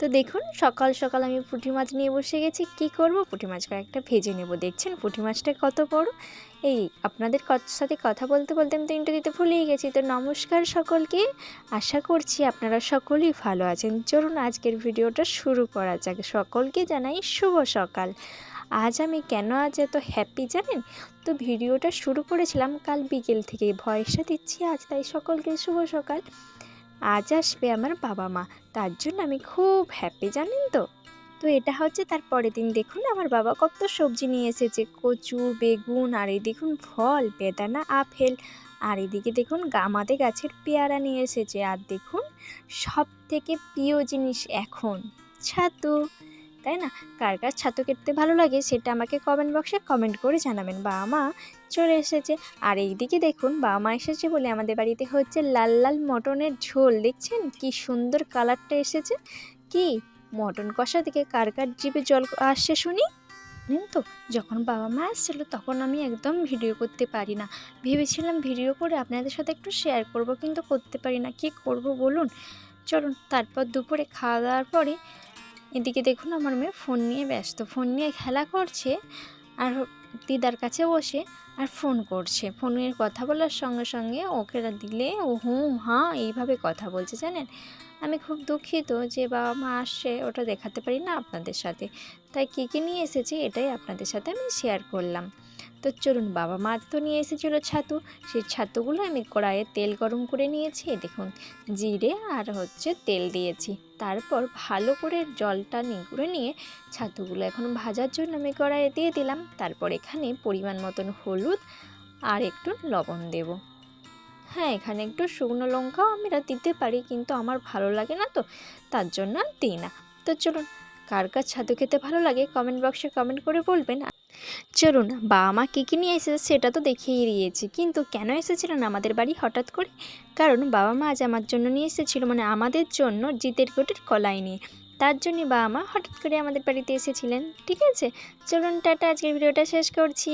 তো দেখুন, সকাল সকাল আমি পুঁটি মাছ নিয়ে বসে গেছি। কি করব? পুঁটি মাছ কয়েকটা ভেজে নেব। দেখছেন পুঁটি মাছটা কত বড়? এই আপনাদের সাথে কথা বলতে বলতে আমি তো ইন্টু দিতে ভুলেই গেছি। তো নমস্কার সকলকে। আশা করছি আপনারা সকলেই ভালো আছেন। চলুন আজকের ভিডিওটা শুরু করা যাক। সকলকে জানাই শুভ সকাল। আজ আমি কেন আজ এত হ্যাপি জানেন? তো ভিডিওটা শুরু করেছিলাম কাল বিকেল থেকে ভয়েসটা দিচ্ছি আজ, তাই সকলকে শুভ সকাল। আজ আসবে আমার বাবা মা। তার জন্য আমি খুব হ্যাপি জানেন তো? তো এটা হচ্ছে তার পরের দিন। দেখুন, আমার বাবা কত সবজি নিয়ে এসেছে। কচু, বেগুন, আর এই দেখুন ফল, বেদানা, আপেল। আর এদিকে দেখুন আমাদের গাছের পেয়ারা নিয়ে এসেছে। আর দেখুন সব থেকে প্রিয় জিনিস এখন ছাতু। তাই না? কার কার ছাতু কেটতে ভালো লাগে সেটা আমাকে কমেন্ট বক্সে কমেন্ট করে জানাবেন। বাবা মা চলে এসেছে। আর এইদিকে দেখুন, বাবা মা এসেছে বলে আমাদের বাড়িতে হচ্ছে লাল লাল মটনের ঝোল। দেখছেন? কি সুন্দর কালারটা এসেছে। কি? মটন কষা থেকে কার কার জিভে জল আসছে শুনি? জানেন তো, যখন বাবা মা আসছিল তখন আমি একদম ভিডিও করতে পারি না। ভেবেছিলাম ভিডিও করে আপনাদের সাথে একটু শেয়ার করব, কিন্তু করতে পারি না। কি করব বলুন? চলুন, তারপর দুপুরে খাওয়া দাওয়ার পরে এদিকে দেখুন আমার মেয়ে ফোন নিয়ে ব্যস্ত। ফোন নিয়ে খেলা করছে আর দিদার কাছে বসে আর ফোন করছে। ফোনের কথা বলার সঙ্গে সঙ্গে ওকে দিলে ও হুম, হাঁ, এইভাবে কথা বলছে, জানেন? আমি খুব দুঃখিত যে বাবা মা আসছে, ওটা দেখাতে পারি না আপনাদের সাথে। তাই কী কী নিয়ে এসেছি, এটাই আপনাদের সাথে আমি শেয়ার করলাম। তো চলুন বাবা মা তো নিয়ে এসেছিল ছাতু। সেই ছাতুগুলো আমি কড়াইয়ে তেল গরম করে নিয়েছি দেখুন, জিরে আর হচ্ছে তেল দিয়েছি। তারপর ভালো করে জলটা নিগুড়ে নিয়ে ছাতুগুলো এখন ভাজার জন্য আমি কড়াইয়ে দিয়ে দিলাম। তারপর এখানে পরিমাণ মতন হলুদ আর একটু লবণ দেব। হ্যাঁ এখানে একটু শুকনো লঙ্কাও আমরা দিতে পারি, কিন্তু আমার ভালো লাগে না তো, তার জন্য দিই না। তো চলুন কার কার ছাদু খেতে ভালো লাগে কমেন্ট বক্সে কমেন্ট করে বলবেন। চলুন বাবা মা কী কী নিয়ে এসেছে সেটা তো দেখিয়ে দিয়েছি। কিন্তু কেন এসেছিলেন আমাদের বাড়ি হঠাৎ করে? কারণ বাবা মা আজ আমার জন্য নিয়ে এসেছিল মানে আমাদের জন্য জিতের কোটের কলাই নিয়ে। তার জন্যই বাবা মা হঠাৎ করে আমাদের বাড়িতে এসেছিলেন। ঠিক আছে? চলুন, টাটা, আজকের ভিডিওটা শেষ করছি।